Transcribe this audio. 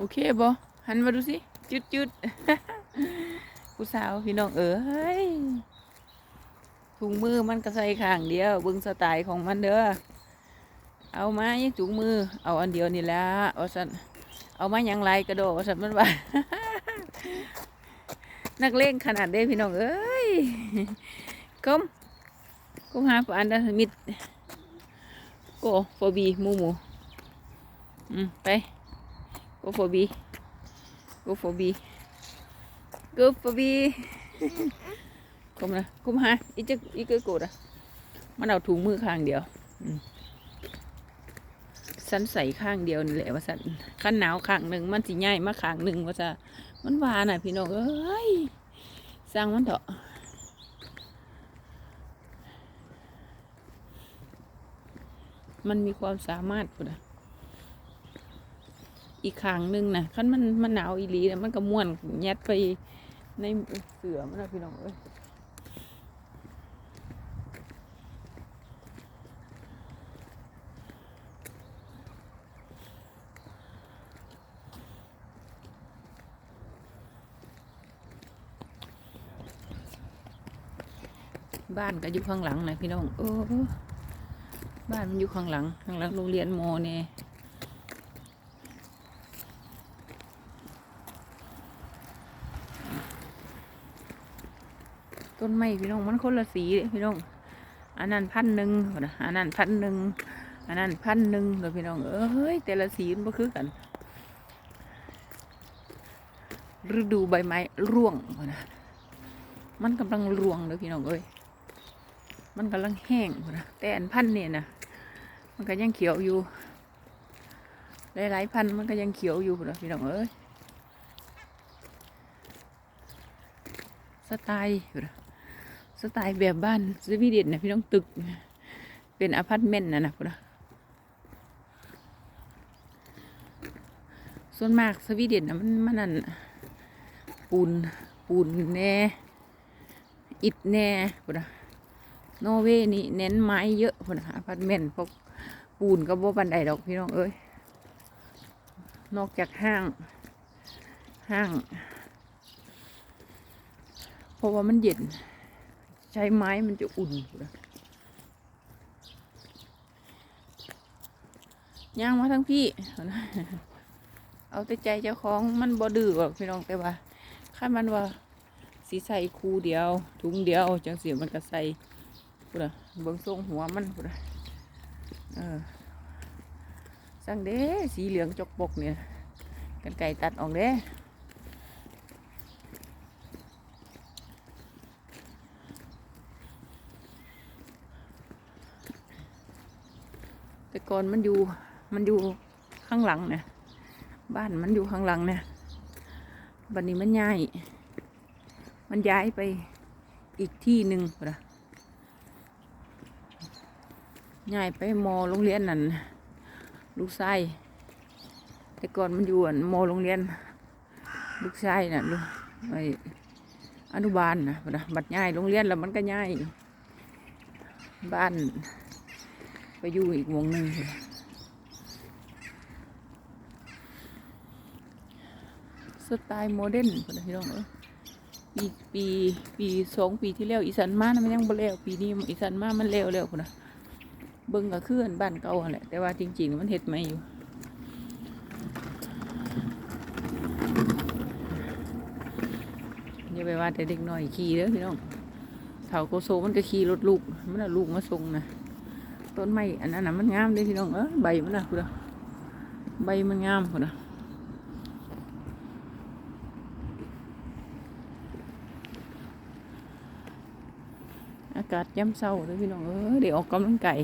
โอเคบ่หันมาดูสิจุดจุดผู้สาวพี่น้องเอ๋ยถุงมือมันก็ใส่ข้างเดียวเบิ่งสไตล์ของมันเด้อเอามายังถุงมือ เอาอันเดียวนี่แหละว่าสันเอามายังไรกระโดดวสันมันว่านักเลงขนาดเด้พี่น้องเอ้ยก้มก้มหาปานดามิดโกโฟบีมูมูอืมไป โกโฟบีโกโฟบีโกโฟบีก้มนะก้มหาอีจะอีเกอโกดอะมันเอาถุงมือข้างเดียวสั้นใส่ข้างเดียวนี่แหละว่าสั้นขั้นหนาวข้างหนึ่งมันสิง่ายมาข้างหนึ่งว่าจะมันหวานน่ะพี่น้องเอ้ยสร้างมันเถอะมันมีความสามารถพุ่นนะ อีกข้างหนึ่งนะขั้นมันมันหนาวอีหลีนะมันก็ม่วนยัดไปในเสือมันนะพี่น้องเอ้ยบ้านก็อยู่ข้างหลังนะพี่น้องโอ้บ้านมันอยู่ข้างหลังข้างหลังโรงเรียนโมเนี่ย ต้นไม้พี่น้องมันคนละสีเด้พี่น้องอันนั้นพันหนึ่งนะอันนั้นพันหนึ่งอันนั้นพันหนึ่งเลยพี่น้องเอ้ยแต่ละสีมันบ่คือกัน ฤดูใบไม้ร่วงนะมันกำลังร่วงเลยพี่น้องเอ้ยมันกำลังแห้งนะแต่อันพันเนี่ยนะมันก็ยังเขียวอยู่หลายๆพันมันก็ยังเขียวอยู่นะพี่น้องเอ้ยสไตล์พุ่นะ สไตล์แบบบ้านสวีเดนนะพี่น้องตึก เป็นอพาร์ตเมนต์นะนะพุ่นะส่วนมากสวีเดนนะมันมันนั่นปูนปูนแน่อิฐแน่พุ่นนะนอร์เวย์นี่เน้นไม้เยอะพุ่นะอพาร์ตเมนต์พวกปูนก็บ่บันไดดอกพี่น้องเอ้ยนอกจากห้าง ห้าง เพราะว่ามันเย็น ช้ไม้มันจะอุ่นนะย่างมาทั้งพี่ เอาแต่ใจเจ้าของมันบ่ดื้อหรอกพี่น้องแต่ว่าคันมันว่าสีใส่คูเดียว ถุงเดียวจังสีมันก็ใส่พูดอะเบิ่งทรงหัวมันพูดอะเออสั่งเด้สีเหลืองจกปกเนี่ยกันไก่ตัดออกเด้ แต่ก่อนมันอยู่มันอยู่ข้างหลังเนี่ยบ้านมันอยู่ข้างหลังเนี่ยบัดนี้มันย้าย มันย้ายไปอีกที่หนึ่งพูดอะย้ายไปมอโรงเรียนนั่นลูกชายแต่ก่อนมันอยู่อันมอโรงเรียน ลูกชายน่ะลูกไออนุบาลนะพุ่นน่ะบัดย้ายโรงเรียนแล้วมันก็ย้ายบ้าน ไปอยู่อีกวงหนึ่งสไตล์โมเดิร์นพุ่นน่ะพี่น้องเอ้ยปีปีปีสองปีที่แล้วอีสันมานะมันยังบ่แล้วปีนี้อีสันมามันแล้วแล้วพุ่นนะเบิ่งก็คืออันบ้านเก่าแหละแต่ว่าจริง ๆ มันเฮ็ดไม่อยู่อย่าไปว่าแต่เด็กน้อยขี่เด้อพี่น้องเถาโกโซมันก็ขี่รถลูกมันเอาลูกมาส่งนะ ต้นไม้อันนั้นมันงามเด้อพี่น้องเออใบมันนะคุณนะใบมันงามคุณนะอากาศย่ำเศร้าเลยพี่น้องเออเดี๋ยวออกกำลังกาย